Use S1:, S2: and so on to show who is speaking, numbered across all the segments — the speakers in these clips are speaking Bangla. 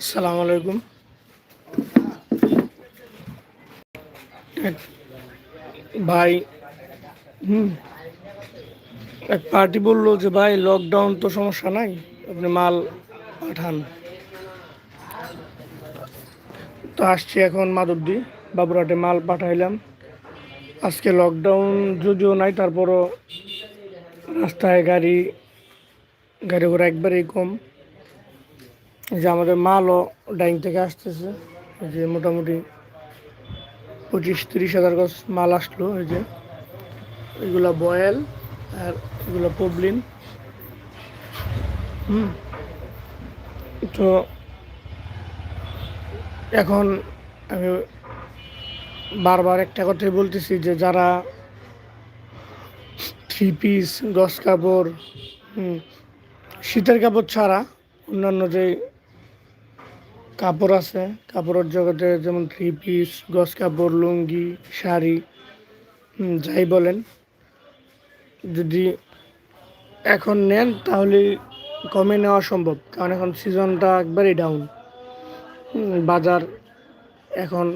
S1: আসসালামু আলাইকুম। ভাই, হুম, এক পার্টি বলল যে, ভাই লকডাউন তো সমস্যা নাই, আপনি মাল পাঠান। তো আসছি এখন মাধবদি, বাবুরহাটে মাল পাঠাইলাম। আজকে লকডাউন যদিও নাই, তারপরও রাস্তায় গাড়ি গাড়ি ঘোড়া একবারেই কম। এই যে আমাদের মালও ডাইং থেকে আসতেছে। এই যে মোটামুটি পঁচিশ তিরিশ হাজার গজ মাল আসলো, এই যে। এগুলা বয়েল আর এগুলো পবলিন। হুম। তো এখন আমি বারবার একটা কথাই বলতেছি যে যারা থ্রি পিস গস কাপড়, হুম, শীতের কাপড় ছাড়া অন্যান্য যে কাপড় আছে, কাপড়ের জগতে যেমন থ্রি পিস গস কাপড়, লুঙ্গি, শাড়ি যাই বলেন। যদি এখন নেন তাহলে কমে নেওয়া সম্ভব, কারণ এখন সিজনটা একবারেই ডাউন বাজার এখন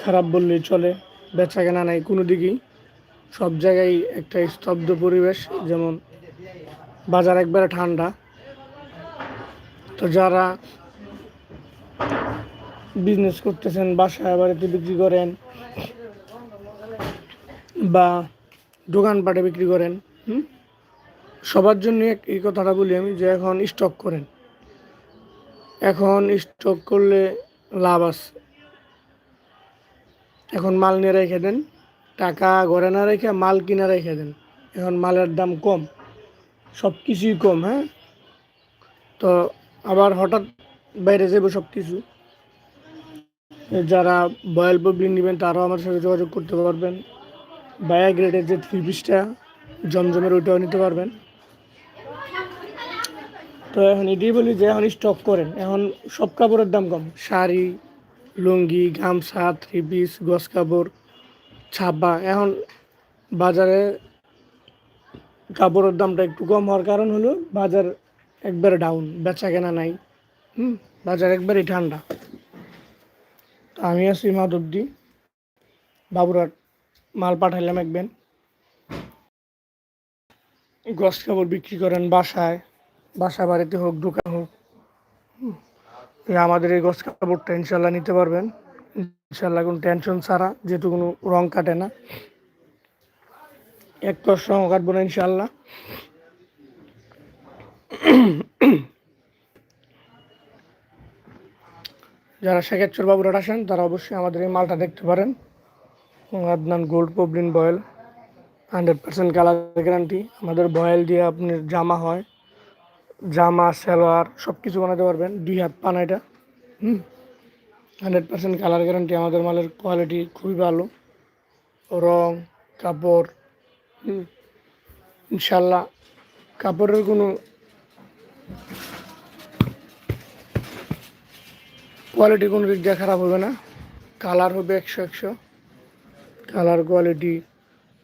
S1: খারাপ বললেই চলে বেচা কেনা নাই কোনো দিকেই। সব জায়গায় একটা স্তব্ধ পরিবেশ, যেমন বাজার একবারে ঠান্ডা। তো যারা বিজনেস করতেছেন, বাসায় বাড়িতে বিক্রি করেন বা দোকানপাটে বিক্রি করেন? সবার জন্য এই কথাটা বলি আমি যে এখন স্টক করেন। এখন স্টক করলে লাভ আছে। এখন মাল নিয়ে রেখে দেন, টাকা ঘরে না রেখে মাল কিনে রেখে দেন। এখন মালের দাম কম, সব কিছুই কম হ্যাঁ? তো আবার হঠাৎ বাইরে যাব সব কিছু যারা বয়েল পবলিন নেবেন তারাও আমার সাথে যোগাযোগ করতে পারবেন। বায়া গ্রেডের যে থ্রি পিসটা জমজমের ওইটাও নিতে পারবেন। তো এখন এটাই বলি যে এখন স্টক করেন। এখন সব কাপড়ের দাম কম। শাড়ি, লুঙ্গি, গামছা থ্রি পিস গস কাপড়, ছাপা। এখন বাজারে কাপড়ের দামটা একটু কম হওয়ার কারণ হলো বাজার একবারে ডাউন বেচা কেনা নাই। হুম, বাজার একবারেই ঠান্ডা। আমি আছি মাধবদি বাবুরাট মাল পাঠাইলাম একবেন গস কাপড় বিক্রি করেন বাসায়। বাসা বাড়িতে হোক, দোকান হোক। আমাদের এই গস কাপড়টা ইনশাল্লাহ নিতে পারবেন। ইনশাল্লাহ কোনো টেনশন ছাড়া, যেহেতু কোনো রং কাটে না। এক রং কাটবো না ইনশাল্লাহ। যারা শেখেশ্বর বাবুরাট আসেন তারা অবশ্যই আমাদের এই মালটা দেখতে পারেন। Adnan gold পবলিন voile, hundred percent colour guarantee আমাদের বয়েল দিয়ে আপনার জামা হয়, জামা, সালোয়ার সব কিছু বানাতে পারবেন। দুই হাত পানা এটা। হুম, হান্ড্রেড পার্সেন্ট কালার গ্যারান্টি আমাদের মালের কোয়ালিটি খুবই ভালো। রং, কাপড়, হুম, ইনশাল্লাহ কাপড়ের কোনো কোয়ালিটি কোনো দিক দিয়ে খারাপ হবে না। কালার হবে একশো একশো। কালার কোয়ালিটি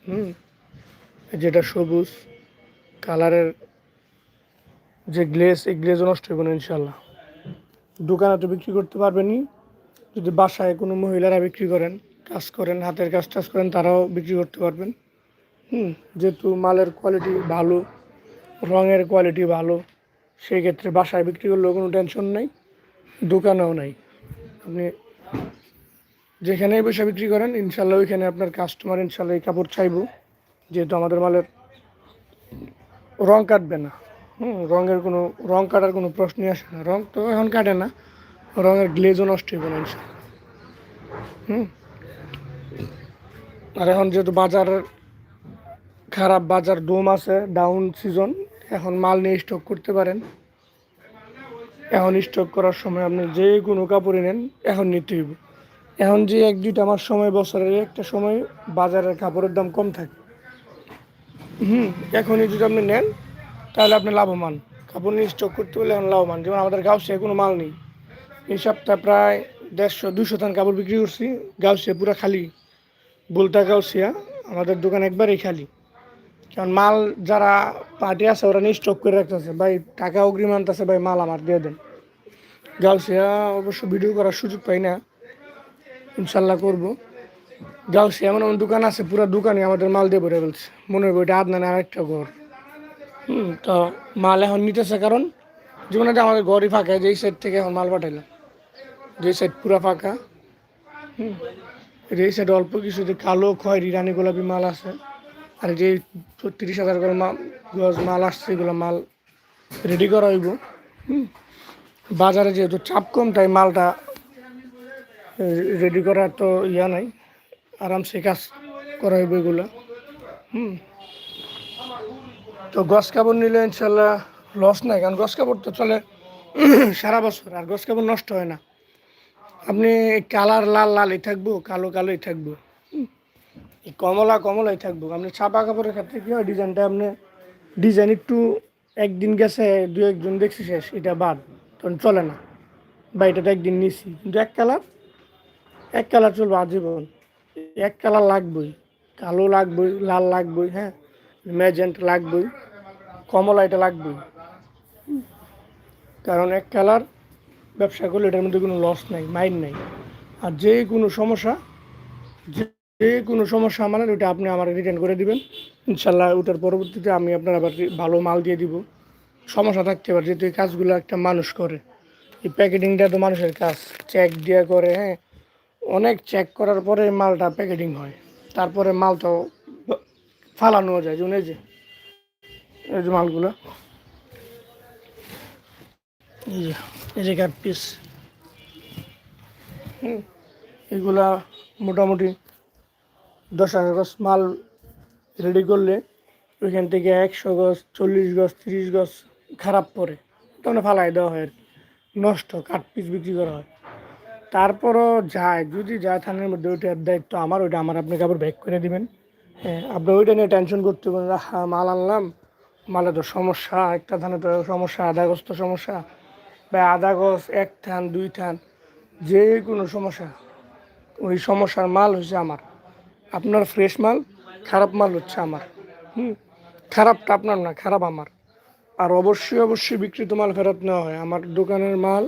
S1: হুম, যেটা সবুজ কালারের যে গ্লেজ এই গ্লেজও নষ্ট হবে না ইনশাল্লাহ দোকানে তো বিক্রি করতে পারবেনই। যদি বাসায় কোনো মহিলারা বিক্রি করেন, কাজ করেন, হাতের কাজ টাজ করেন, তারাও বিক্রি করতে পারবেন। হুম, যেহেতু মালের কোয়ালিটি ভালো, রঙের কোয়ালিটি ভালো সেই ক্ষেত্রে বাসায় বিক্রি করলেও কোনো টেনশন নেই, দোকানেও নাই। আপনি যেখানেই বসে বিক্রি করেন, ইনশাল্লাহ ওইখানে আপনার কাস্টমার ইনশাল্লাহ এই কাপড় চাইব। যেহেতু আমাদের মালের রং কাটবে না। হুম, রঙের কোনো, রং কাটার কোনো প্রশ্নই আসে না। রং তো এখন কাটে না, রঙের গ্লেজও নষ্ট না ইনশাল্লাহ। হুম। আর এখন যেহেতু বাজার খারাপ, বাজার ডোম আছে ডাউন সিজন এখন মাল নিয়ে স্টক করতে পারেন। এখন স্টক করার সময় আপনি যে কোনো কাপড়ই নেন, এখন নিতে হইব। এখন যে এক দুইটা আমার সময়, বছরের একটা সময় বাজারের কাপড়ের দাম কম থাকে। হুম, এখনই যদি আপনি নেন, তাহলে আপনি লাভবান। কাপড় নিয়ে স্টক করতে হলে এখন লাভবান। যেমন আমাদের গাউসে কোনো মাল নেই। এই সপ্তাহে প্রায় দেড়শো দুশো টান কাপড় বিক্রি করছি। গাউসে পুরো খালি। বলতা গাউসিয়া, আমাদের দোকান একবারেই খালি। কারণ মাল যারা পার্টি আছে, ওরা নিয়ে স্টক করে রাখতেছে। ভাই, টাকা অগ্রিম আনতেছে, ভাই, মাল আমার দিয়ে দেন। গাউসিয়া অবশ্য ভিডিও করার সুযোগ পাই না। ইনশাল্লাহ করব। গাউসিয়া এমন এমন দোকান আছে, পুরো দোকানে আমাদের মাল দিয়ে ভরে ফেলছে। মনে হবে ওইটা আদনানে আরেকটা ঘর। হুম, তো মাল এখন নিতেছে কারণ জীবনে যে আমাদের ঘরই ফাঁকা, যেই সাইড থেকে এখন মাল পাঠাইলাম। যেই সাইড পুরা ফাঁকা। হুম এই সাইডে অল্প কিছু যে কালো খয়েরি, রানী গোলাপি মাল আছে। আর যে তিরিশ হাজার করে মাল গজ মাল আসছে, এগুলো মাল রেডি করা হইব। বাজারে যেহেতু চাপ কম, তাই মালটা রেডি করার তো ইয়া নাই। আরামসে কাজ করা হইব এগুলো। হুম। তো গছ কাপড় নিলে ইনশাল্লাহ লস নাই, কারণ গছ কাপড় তো চলে সারা বছর, আর গছ কাপড় নষ্ট হয় না। আপনি কালার লাল লালই থাকব, কালো কালোই থাকব। কমলা, কমলাই থাকব। আপনি ছাপা কাপড়ের ক্ষেত্রে কী হয়, ডিজাইনটা আপনি, ডিজাইন একটু একদিন গেছে দু একজন দেখছি শেষ, এটা বাদ, তখন চলে না। বা এটা তো একদিন নিছি, কিন্তু এক কালার এক কালার চলবে আজীবন। এক কালার লাগবেই, কালো লাগবেই, লাল লাগবেই হ্যাঁ ম্যাজেন্ট লাগবেই, কমলা এটা লাগবেই। কারণ এক কালার ব্যবসা করলে এটার মধ্যে কোনো লস নাই মাইন্ড নাই। আর যে কোনো সমস্যা, যে যে কোনো সমস্যা আমার ওইটা আপনি আমার রিটার্ন করে দিবেন। ইনশাল্লাহ ওটার পরবর্তীতে আমি আপনার আবার ভালো মাল দিয়ে দিব। সমস্যা থাকতে পারে, যেহেতু এই কাজগুলো একটা মানুষ করে। এই প্যাকেটিংটা তো মানুষের কাজ। চেক দিয়ে করে হ্যাঁ। অনেক চেক করার পরে মালটা প্যাকেটিং হয়। তারপরে মাল তো ফালানো যায় এই যে। এই যে মালগুলো। এই যে কাট পিস হুম, এগুলা মোটামুটি দশ হাজার গজ মাল রেডি করলে ওইখান থেকে একশো গজ, চল্লিশ গজ, তিরিশ গজ খারাপ পড়ে। তখন ফালাই দেওয়া হয় আর নষ্ট, কাঠ পিস বিক্রি করা হয়। তারপরও যায়, যদি যায় থানার মধ্যে ওইটার দায়িত্ব আমার, ওইটা আমার। আপনি কাপড় ব্যাক করে দিবেন। হ্যাঁ আপনি ওইটা নিয়ে টেনশন করতে পারেন হ্যাঁ মাল আনলাম। মালে তো সমস্যা, একটা থানে তো সমস্যা, আধা গজ তো সমস্যা। বা আধা গজ, এক থান, দুই থান, যে কোনো সমস্যা। ওই সমস্যার মাল হচ্ছে আমার। আপনার ফ্রেশ মাল, খারাপ মাল হচ্ছে আমার। হুম? খারাপটা আপনার না, খারাপ আমার। আর অবশ্যই অবশ্যই বিক্রিত মাল ফেরত নেওয়া হয়। আমার দোকানের মাল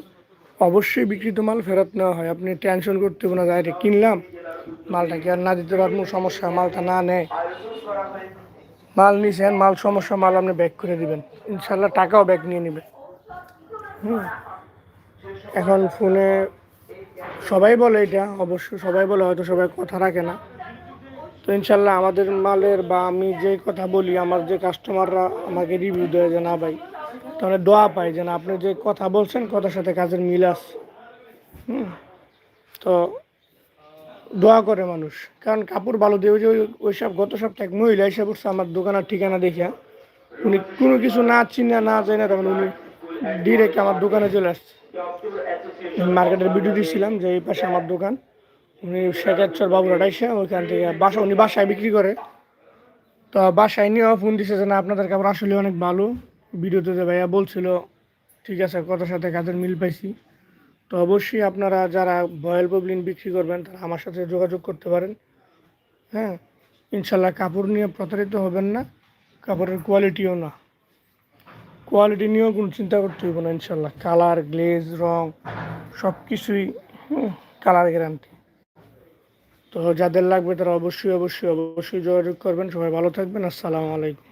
S1: অবশ্যই বিক্রিত মাল ফেরত নেওয়া হয়। আপনি টেনশন করতে হবে না, যে কিনলাম, মালটা কি আর না দিতে পারব, সমস্যা, মালটা না নেয়। মাল নিছেন, মাল সমস্যা, মাল আপনি ব্যাক করে দিবেন। ইনশাল্লাহ টাকাও ব্যাক নিয়ে নেবেন হুম? এখন ফোনে সবাই বলে এটা, অবশ্য সবাই বলে, হয়তো সবাই কথা রাখে না। তো ইনশাল্লাহ আমাদের মালের বা আমি যে কথা বলি, আমার যে কাস্টমাররা আমাকে রিভিউ দেয় যে, না ভাই, তাহলে দোয়া পাই যে, না, আপনি যে কথা বলছেন, কথার সাথে কাজের মিল আছে। হুম, তো দোয়া করে মানুষ। কারণ কাপড় ভালো দিয়ে ওই যে, ওই- সব গত সপ্তাহে এক মহিলা এসে পড়ছে আমার দোকানের ঠিকানা দেখিয়া। উনি কোনো কিছু না চিনে, না জানে, তখন উনি ডিরেক্ট আমার দোকানে চলে আসছে। মার্কেটের ভিডিও দিয়েছিলাম যে, এই পাশে আমার দোকান। উনি শেখাচ্ছর বাবুরাটা এসে ওইখান থেকে বাসা উনি বাসায় বিক্রি করে। তো বাসায় নিয়েও ফোন দিছে যে, না, আপনাদের কাপড় আসলে অনেক ভালো। ভিডিওতে যে ভাইয়া বলছিল, ঠিক আছে, কথার সাথে কাজের মিল পাইছি। তো অবশ্যই আপনারা যারা বয়েল পবলিন বিক্রি করবেন, তারা আমার সাথে যোগাযোগ করতে পারেন। হ্যাঁ ইনশাল্লাহ কাপড় নিয়ে প্রতারিত হবেন না, কাপড়ের কোয়ালিটিও না। কোয়ালিটি নিয়েও কোনো চিন্তা করতে হবে না, ইনশাল্লাহ। কালার, গ্লেজ, রং সব কিছুই কালার গ্যারান্টি। তো যাদের লাগবে তারা অবশ্যই অবশ্যই অবশ্যই যোগাযোগ করবেন। সবাই ভালো থাকবেন। আসসালামু আলাইকুম।